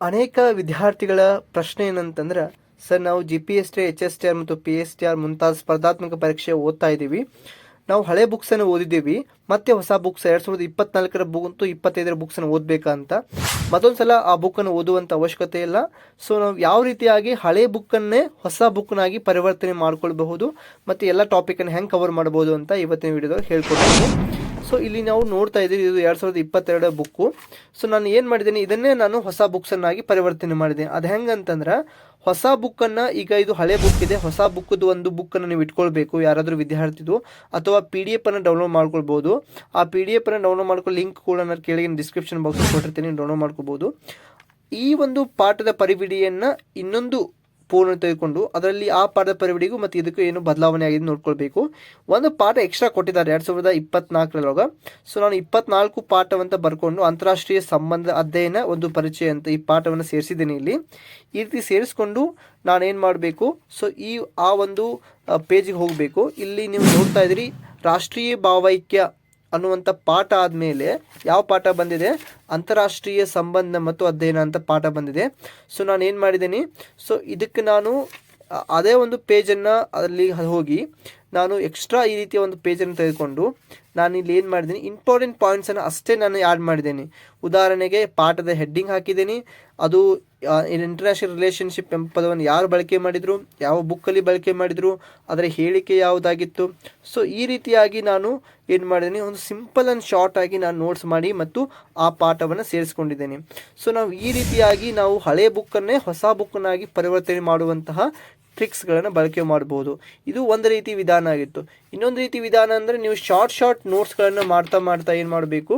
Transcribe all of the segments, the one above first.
ಅನೇಕ ವಿದ್ಯಾರ್ಥಿಗಳ ಪ್ರಶ್ನೆ ಏನಂತಂದ್ರೆ, ಸರ್ ನಾವು G P S T H S T R ಮತ್ತು ಪಿ ಎಸ್ ಟಿ ಆರ್ ಮುಂತಾದ ಸ್ಪರ್ಧಾತ್ಮಕ ಪರೀಕ್ಷೆ ಓದ್ತಾ ಇದ್ದೀವಿ. ನಾವು ಹಳೆ ಬುಕ್ಸನ್ನು ಓದಿದ್ದೀವಿ. ಮತ್ತೆ ಹೊಸ ಬುಕ್ಸ್ ಎರಡು ಸಾವಿರದ ಇಪ್ಪತ್ನಾಲ್ಕರ ಬುಕ್ ಅಂತೂ ಇಪ್ಪತ್ತೈದರ ಬುಕ್ಸನ್ನು ಓದಬೇಕಾ ಅಂತ. ಮತ್ತೊಂದು ಸಲ ಆ ಬುಕ್ಕನ್ನು ಓದುವಂಥ ಅವಶ್ಯಕತೆ ಇಲ್ಲ. ಸೊ ನಾವು ಯಾವ ರೀತಿಯಾಗಿ ಹಳೆ ಬುಕ್ಕನ್ನೇ ಹೊಸ ಬುಕ್ನಾಗಿ ಪರಿವರ್ತನೆ ಮಾಡ್ಕೊಳ್ಬಹುದು, ಮತ್ತು ಎಲ್ಲ ಟಾಪಿಕನ್ನು ಹೆಂಗೆ ಕವರ್ ಮಾಡ್ಬೋದು ಅಂತ ಇವತ್ತಿನ ವಿಡಿಯೋದಲ್ಲಿ ಹೇಳ್ಕೊಡ್ತೀನಿ. ಸೊ ಇಲ್ಲಿ ನಾವು ನೋಡ್ತಾ ಇದ್ದೀವಿ, ಇದು ಎರಡು ಸಾವಿರದ ಇಪ್ಪತ್ತೆರಡು ಬುಕ್ಕು. ಸೊ ನಾನು ಏನು ಮಾಡಿದ್ದೀನಿ, ಇದನ್ನೇ ನಾನು ಹೊಸ ಬುಕ್ಸನ್ನಾಗಿ ಪರಿವರ್ತನೆ ಮಾಡಿದ್ದೀನಿ. ಅದು ಹೆಂಗಂತಂದ್ರೆ, ಹೊಸ ಬುಕ್ಕನ್ನು ಈಗ ಇದು ಹಳೆ ಬುಕ್ ಇದೆ. ಹೊಸ ಬುಕ್ಕದು ಒಂದು ಬುಕ್ಕನ್ನು ನೀವು ಇಟ್ಕೊಳ್ಬೇಕು, ಯಾರಾದರೂ ವಿದ್ಯಾರ್ಥಿದು, ಅಥವಾ ಪಿ ಡಿ ಎಫನ್ನು ಡೌನ್ಲೋಡ್ ಮಾಡ್ಕೊಳ್ಬೋದು. ಆ ಪಿ ಡಿ ಎಫನ್ನು ಡೌನ್ಲೋಡ್ ಮಾಡ್ಕೊ ಲಿಂಕ್ ಕೂಡ ನಾನು ಕೆಳಗಿನ ಡಿಸ್ಕ್ರಿಪ್ಷನ್ ಬಾಕ್ಸ್ ಕೊಟ್ಟಿರ್ತೀನಿ ಡೌನ್ಲೋಡ್ ಮಾಡ್ಕೋಬೋದು ಈ ಒಂದು ಪಾಠದ ಪರಿವಿಡಿಯನ್ನು ಇನ್ನೊಂದು ಪೂರ್ಣ ತೆಗೆದುಕೊಂಡು ಅದರಲ್ಲಿ ಆ ಪಾಠದ ಪರಿವಡಿಗೂ ಮತ್ತು ಇದಕ್ಕೂ ಏನು ಬದಲಾವಣೆ ಆಗಿದೆ ನೋಡ್ಕೊಳ್ಬೇಕು. ಒಂದು ಪಾಠ ಎಕ್ಸ್ಟ್ರಾ ಕೊಟ್ಟಿದ್ದಾರೆ, ಎರಡು ಸಾವಿರದ ಇಪ್ಪತ್ನಾಲ್ಕರೊಳಗ ಸೊ ನಾನು ಇಪ್ಪತ್ನಾಲ್ಕು ಪಾಠವಂತ ಬರ್ಕೊಂಡು ಅಂತಾರಾಷ್ಟ್ರೀಯ ಸಂಬಂಧ ಅಧ್ಯಯನ ಒಂದು ಪರಿಚಯ ಅಂತ ಈ ಪಾಠವನ್ನು ಸೇರಿಸಿದ್ದೀನಿ ಇಲ್ಲಿ. ಈ ರೀತಿ ಸೇರಿಸ್ಕೊಂಡು ನಾನೇನು ಮಾಡಬೇಕು? ಸೊ ಈ, ಆ ಒಂದು ಪೇಜಿಗೆ ಹೋಗಬೇಕು. ಇಲ್ಲಿ ನೀವು ನೋಡ್ತಾ ಇದ್ದೀರಿ, ರಾಷ್ಟ್ರೀಯ ಭಾವೈಕ್ಯ ಅನ್ನುವಂಥ ಪಾಠ ಆದಮೇಲೆ ಯಾವ ಪಾಠ ಬಂದಿದೆ? ಅಂತಾರಾಷ್ಟ್ರೀಯ ಸಂಬಂಧ ಮತ್ತು ಅಧ್ಯಯನ ಅಂತ ಪಾಠ ಬಂದಿದೆ. ಸೊ ನಾನು ಏನು ಮಾಡಿದ್ದೀನಿ? ಸೊ ಇದಕ್ಕೆ ನಾನು ಅದೇ ಒಂದು ಪೇಜನ್ನು ಅಲ್ಲಿ ಹೋಗಿ ನಾನು ಎಕ್ಸ್ಟ್ರಾ ಈ ರೀತಿಯ ಒಂದು ಪೇಜನ್ನು ತೆಗೆದುಕೊಂಡು ನಾನು ಇಲ್ಲಿ ಏನು ಮಾಡಿದ್ದೀನಿ ಇಂಪಾರ್ಟೆಂಟ್ ಪಾಯಿಂಟ್ಸನ್ನು ಅಷ್ಟೇ ನಾನು ಆ್ಯಡ್ ಮಾಡಿದ್ದೀನಿ. ಉದಾಹರಣೆಗೆ ಪಾಠದ ಹೆಡ್ಡಿಂಗ್ ಹಾಕಿದ್ದೀನಿ. ಅದು ಇಂಟರ್ನ್ಯಾಷನಲ್ ರಿಲೇಷನ್ಶಿಪ್ ಎಂಬ ಪದವನ್ನು ಯಾರು ಬಳಕೆ ಮಾಡಿದರು, ಯಾವ ಬುಕ್ಕಲ್ಲಿ ಬಳಕೆ ಮಾಡಿದರು, ಅದರ ಹೇಳಿಕೆ ಯಾವುದಾಗಿತ್ತು. ಸೊ ಈ ರೀತಿಯಾಗಿ ನಾನು ಏನು ಮಾಡಿದ್ದೀನಿ, ಒಂದು ಸಿಂಪಲ್ ಆ್ಯಂಡ್ ಶಾರ್ಟ್ ಆಗಿ ನಾನು ನೋಟ್ಸ್ ಮಾಡಿ ಮತ್ತು ಆ ಪಾಠವನ್ನು ಸೇರಿಸ್ಕೊಂಡಿದ್ದೇನೆ. ಸೊ ನಾವು ಈ ರೀತಿಯಾಗಿ ನಾವು ಹಳೆ ಬುಕ್ಕನ್ನೇ ಹೊಸ ಬುಕ್ಕನ್ನಾಗಿ ಪರಿವರ್ತನೆ ಮಾಡುವಂತಹ ಟ್ರಿಕ್ಸ್ಗಳನ್ನು ಬಳಕೆ ಮಾಡ್ಬೋದು. ಇದು ಒಂದು ರೀತಿ ವಿಧಾನ ಆಗಿತ್ತು. ಇನ್ನೊಂದು ರೀತಿ ವಿಧಾನ ಅಂದರೆ ನೀವು ಶಾರ್ಟ್ ಶಾರ್ಟ್ ನೋಟ್ಸ್ಗಳನ್ನು ಮಾಡ್ತಾ ಮಾಡ್ತಾ ಏನು ಮಾಡಬೇಕು?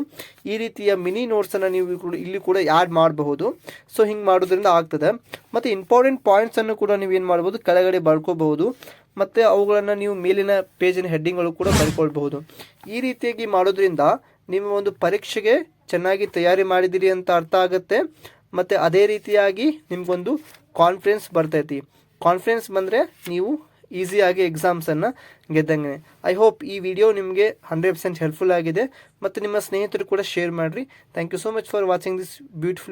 ಈ ರೀತಿಯ ಮಿನಿ ನೋಟ್ಸನ್ನು ನೀವು ಇಲ್ಲಿ ಕೂಡ ಆ್ಯಡ್ ಮಾಡಬಹುದು. ಸೊ ಹಿಂಗೆ ಮಾಡೋದ್ರಿಂದ ಆಗ್ತದೆ. ಮತ್ತು ಇಂಪಾರ್ಟೆಂಟ್ ಪಾಯಿಂಟ್ಸನ್ನು ಕೂಡ ನೀವು ಏನು ಮಾಡ್ಬೋದು? ಕೆಳಗಡೆ ಬರ್ಕೋಬಹುದು. ಮತ್ತು ಅವುಗಳನ್ನು ನೀವು ಮೇಲಿನ ಪೇಜಿನ ಹೆಡ್ಡಿಂಗ್ಗಳು ಕೂಡ ಬರ್ಕೊಳ್ಬಹುದು. ಈ ರೀತಿಯಾಗಿ ಮಾಡೋದ್ರಿಂದ ನಿಮ್ಮ ಒಂದು ಪರೀಕ್ಷೆಗೆ ಚೆನ್ನಾಗಿ ತಯಾರಿ ಮಾಡಿದಿರಿ ಅಂತ ಅರ್ಥ ಆಗುತ್ತೆ. ಮತ್ತು ಅದೇ ರೀತಿಯಾಗಿ ನಿಮಗೊಂದು ಕಾನ್ಫಿಡೆನ್ಸ್ ಬರ್ತೈತಿ. ಕಾನ್ಫಿಡೆನ್ಸ್ ಬಂದರೆ ನೀವು ಈಸಿಯಾಗಿ ಎಕ್ಸಾಮ್ಸನ್ನು ಗೆದ್ದಂಗೆ. ಐ ಹೋಪ್ ಈ ವಿಡಿಯೋ ನಿಮಗೆ ಹಂಡ್ರೆಡ್ ಪರ್ಸೆಂಟ್ ಹೆಲ್ಪ್ಫುಲ್ ಆಗಿದೆ. ಮತ್ತು ನಿಮ್ಮ ಸ್ನೇಹಿತರು ಕೂಡ ಶೇರ್ ಮಾಡಿರಿ. Thank you so much for watching this beautiful